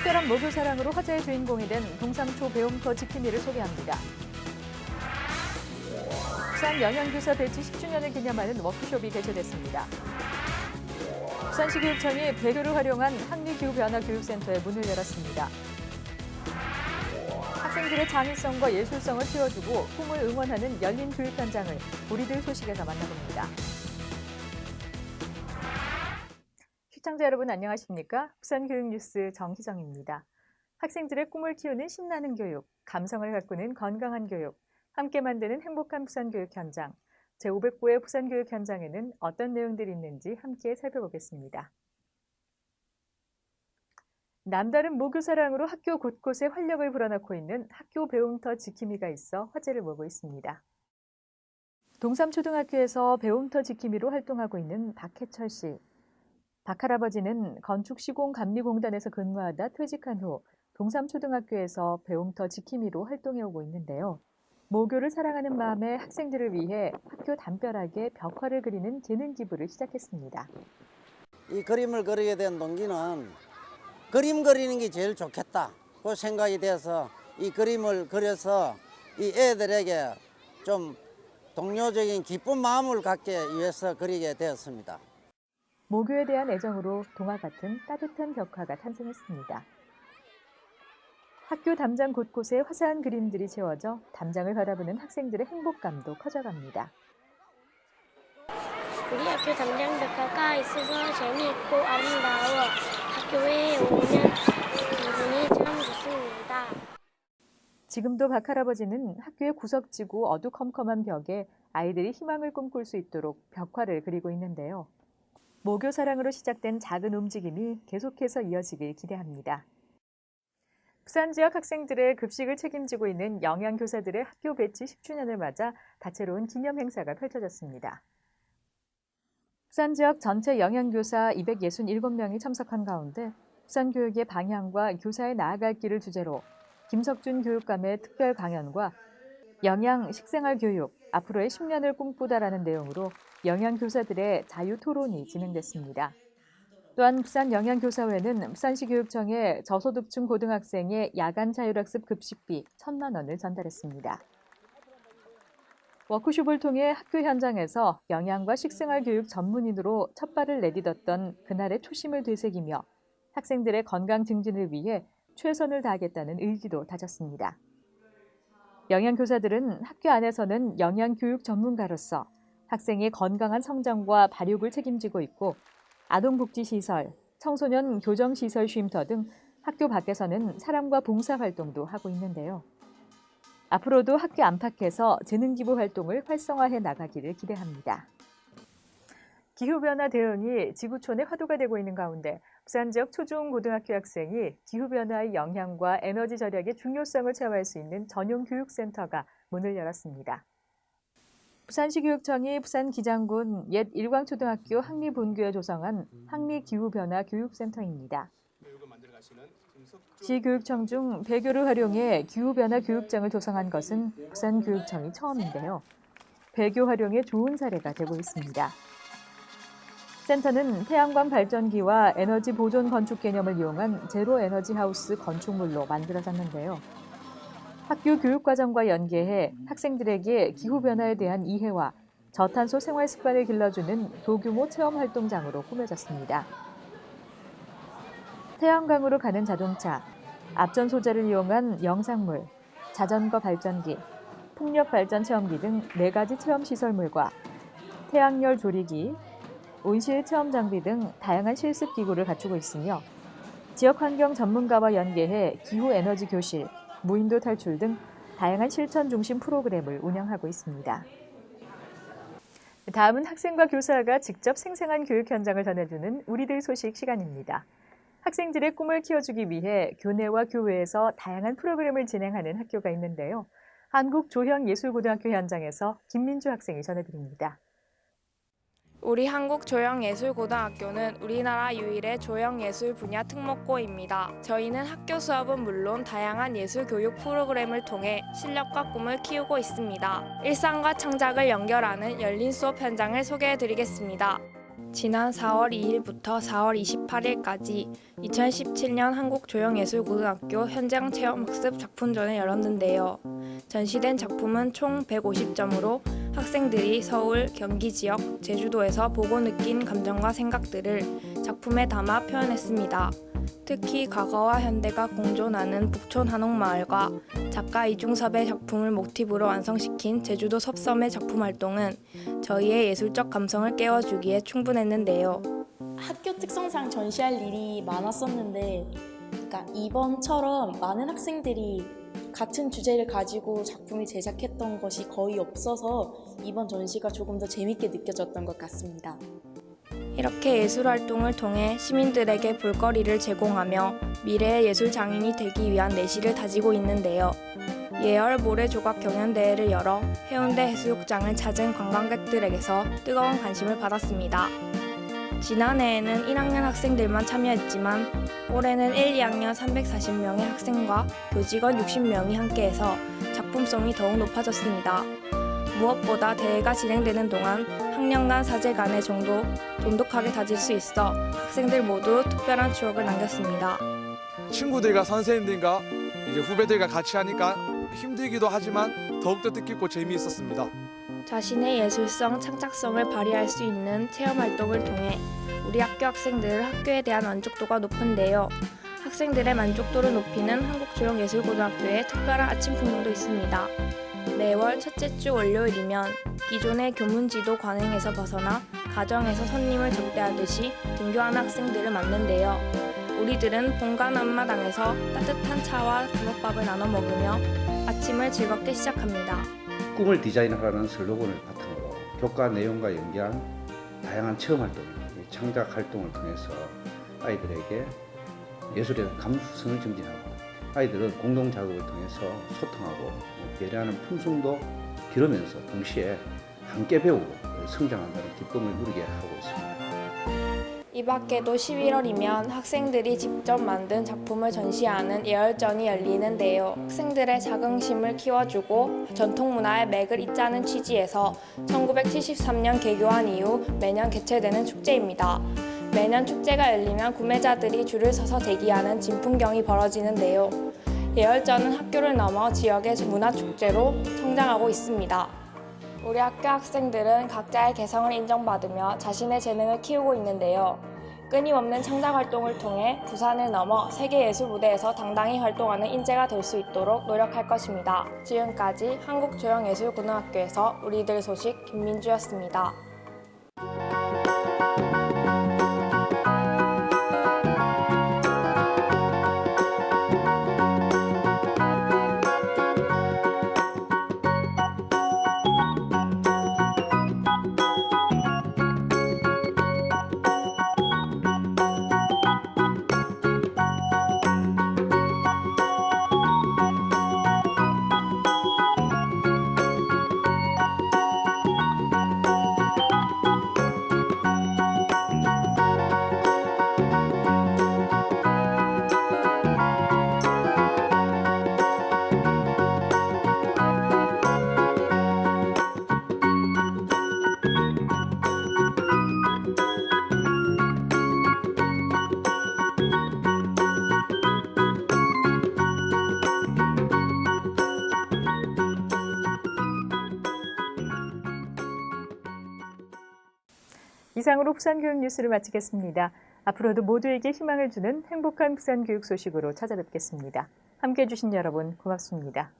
특별한 모교 사랑으로 화제의 주인공이 된 동삼초 배움터 지킴이를 소개합니다. 부산 영양교사 배치 10주년을 기념하는 워크숍이 개최됐습니다. 부산시 교육청이 배교를 활용한 학리기후 변화 교육센터의 문을 열었습니다. 학생들의 창의성과 예술성을 키워주고 꿈을 응원하는 열린 교육 현장을 우리들 소식에서 만나봅니다. 시청자 여러분 안녕하십니까? 부산교육뉴스 정희정입니다. 학생들의 꿈을 키우는 신나는 교육, 감성을 가꾸는 건강한 교육, 함께 만드는 행복한 부산교육 현장. 제509회 부산교육 현장에는 어떤 내용들이 있는지 함께 살펴보겠습니다. 남다른 모교 사랑으로 학교 곳곳에 활력을 불어넣고 있는 학교 배움터 지킴이가 있어 화제를 모으고 있습니다. 동삼초등학교에서 배움터 지킴이로 활동하고 있는 박해철 씨. 박 할아버지는 건축시공감리공단에서 근무하다 퇴직한 후 동삼초등학교에서 배움터 지킴이로 활동해오고 있는데요. 모교를 사랑하는 마음에 학생들을 위해 학교 담벼락에 벽화를 그리는 재능 기부를 시작했습니다. 이 그림을 그리게 된 동기는 그림 그리는 게 제일 좋겠다. 그 생각이 돼서 이 그림을 그려서 이 애들에게 좀 동료적인 기쁜 마음을 갖기 위해서 그리게 되었습니다. 모교에 대한 애정으로 동화 같은 따뜻한 벽화가 탄생했습니다. 학교 담장 곳곳에 화사한 그림들이 채워져 담장을 바라보는 학생들의 행복감도 커져갑니다. 우리 학교 담장 벽화가 있어서 재미있고 아름다워 학교에 오면 기분이 참 좋습니다. 지금도 박 할아버지는 학교의 구석지고 어두컴컴한 벽에 아이들이 희망을 꿈꿀 수 있도록 벽화를 그리고 있는데요. 모교 사랑으로 시작된 작은 움직임이 계속해서 이어지길 기대합니다. 부산 지역 학생들의 급식을 책임지고 있는 영양교사들의 학교 배치 10주년을 맞아 다채로운 기념 행사가 펼쳐졌습니다. 부산 지역 전체 영양교사 267명이 참석한 가운데 부산 교육의 방향과 교사의 나아갈 길을 주제로 김석준 교육감의 특별 강연과 영양 식생활 교육 앞으로의 10년을 꿈꾸다라는 내용으로 영양교사들의 자유 토론이 진행됐습니다. 또한 부산 영양교사회는 부산시 교육청에 저소득층 고등학생의 야간 자율학습 급식비 1천만 원을 전달했습니다. 워크숍을 통해 학교 현장에서 영양과 식생활 교육 전문인으로 첫 발을 내딛었던 그날의 초심을 되새기며 학생들의 건강 증진을 위해 최선을 다하겠다는 의지도 다졌습니다. 영양교사들은 학교 안에서는 영양교육 전문가로서 학생의 건강한 성장과 발육을 책임지고 있고 아동복지시설, 청소년 교정시설 쉼터 등 학교 밖에서는 사람과 봉사활동도 하고 있는데요. 앞으로도 학교 안팎에서 재능기부 활동을 활성화해 나가기를 기대합니다. 기후변화 대응이 지구촌의 화두가 되고 있는 가운데 부산 지역 초중 고등학교 학생이 기후변화의 영향과 에너지 절약의 중요성을 체화할 수 있는 전용 교육센터가 문을 열었습니다. 부산시 교육청이 부산 기장군 옛 일광초등학교 항리본교에 조성한 항리기후변화 교육센터입니다. 시교육청 중 배교를 활용해 기후변화 교육장을 조성한 것은 부산교육청이 처음인데요. 배교 활용의 좋은 사례가 되고 있습니다. 센터는 태양광 발전기와 에너지 보존 건축 개념을 이용한 제로 에너지 하우스 건축물로 만들어졌는데요. 학교 교육 과정과 연계해 학생들에게 기후 변화에 대한 이해와 저탄소 생활 습관을 길러주는 도규모 체험 활동장으로 꾸며졌습니다. 태양광으로 가는 자동차, 앞전 소재를 이용한 영상물, 자전거 발전기, 풍력 발전 체험기 등네 가지 체험 시설물과 태양열 조리기, 온실 체험 장비 등 다양한 실습 기구를 갖추고 있으며 지역 환경 전문가와 연계해 기후 에너지 교실, 무인도 탈출 등 다양한 실천 중심 프로그램을 운영하고 있습니다. 다음은 학생과 교사가 직접 생생한 교육 현장을 전해주는 우리들 소식 시간입니다. 학생들의 꿈을 키워주기 위해 교내와 교외에서 다양한 프로그램을 진행하는 학교가 있는데요. 한국조형예술고등학교 현장에서 김민주 학생이 전해드립니다. 우리 한국 조형예술고등학교는 우리나라 유일의 조형예술 분야 특목고입니다. 저희는 학교 수업은 물론 다양한 예술 교육 프로그램을 통해 실력과 꿈을 키우고 있습니다. 일상과 창작을 연결하는 열린 수업 현장을 소개해 드리겠습니다. 지난 4월 2일부터 4월 28일까지 2017년 한국조형예술고등학교 현장 체험학습 작품전을 열었는데요. 전시된 작품은 총 150점으로 학생들이 서울, 경기 지역, 제주도에서 보고 느낀 감정과 생각들을 작품에 담아 표현했습니다. 특히 과거와 현대가 공존하는 북촌 한옥마을과 작가 이중섭의 작품을 모티브로 완성시킨 제주도 섭섬의 작품 활동은 저희의 예술적 감성을 깨워주기에 충분했는데요. 학교 특성상 전시할 일이 많았었는데 그러니까 이번처럼 많은 학생들이 같은 주제를 가지고 작품을 제작했던 것이 거의 없어서 이번 전시가 조금 더 재밌게 느껴졌던 것 같습니다. 이렇게 예술 활동을 통해 시민들에게 볼거리를 제공하며 미래의 예술 장인이 되기 위한 내실을 다지고 있는데요. 예열 모래 조각 경연 대회를 열어 해운대 해수욕장을 찾은 관광객들에게서 뜨거운 관심을 받았습니다. 지난해에는 1학년 학생들만 참여했지만 올해는 1, 2학년 340명의 학생과 교직원 60명이 함께해서 작품성이 더욱 높아졌습니다. 무엇보다 대회가 진행되는 동안 학년 간 사제 간의 정도 돈독하게 다질 수 있어 학생들 모두 특별한 추억을 남겼습니다. 친구들과 선생님들과 이제 후배들과 같이 하니까 힘들기도 하지만 더욱더 뜻깊고 재미있었습니다. 자신의 예술성, 창작성을 발휘할 수 있는 체험 활동을 통해 우리 학교 학생들 학교에 대한 만족도가 높은데요. 학생들의 만족도를 높이는 한국조형예술고등학교에 특별한 아침 풍경도 있습니다. 매월 첫째 주 월요일이면 기존의 교문지도 관행에서 벗어나 가정에서 손님을 접대하듯이 등교하는 학생들을 맞는데요. 우리들은 본관 앞마당에서 따뜻한 차와 주먹밥을 나눠 먹으며 아침을 즐겁게 시작합니다. 꿈을 디자인하라는 슬로건을 바탕으로 교과 내용과 연계한 다양한 체험 활동, 창작 활동을 통해서 아이들에게 대한 감수성을 증진하고 아이들은 공동 작업을 통해서 소통하고 배려하는 품성도 기르면서 동시에 함께 배우고 성장한다는 기쁨을 누리게 하고 있습니다. 이 밖에도 11월이면 학생들이 직접 만든 작품을 전시하는 예열전이 열리는데요. 학생들의 자긍심을 키워주고 전통 문화의 맥을 잇자는 취지에서 1973년 개교한 이후 매년 개최되는 축제입니다. 매년 축제가 열리면 구매자들이 줄을 서서 대기하는 진풍경이 벌어지는데요. 예열전은 학교를 넘어 지역의 문화축제로 성장하고 있습니다. 우리 학교 학생들은 각자의 개성을 인정받으며 자신의 재능을 키우고 있는데요. 끊임없는 창작 활동을 통해 부산을 넘어 세계 예술 무대에서 당당히 활동하는 인재가 될 수 있도록 노력할 것입니다. 지금까지 한국조형예술고등학교에서 우리들 소식 김민주였습니다. 이상으로 부산 교육 뉴스를 마치겠습니다. 앞으로도 모두에게 희망을 주는 행복한 부산 교육 소식으로 찾아뵙겠습니다. 함께 해 주신 여러분 고맙습니다.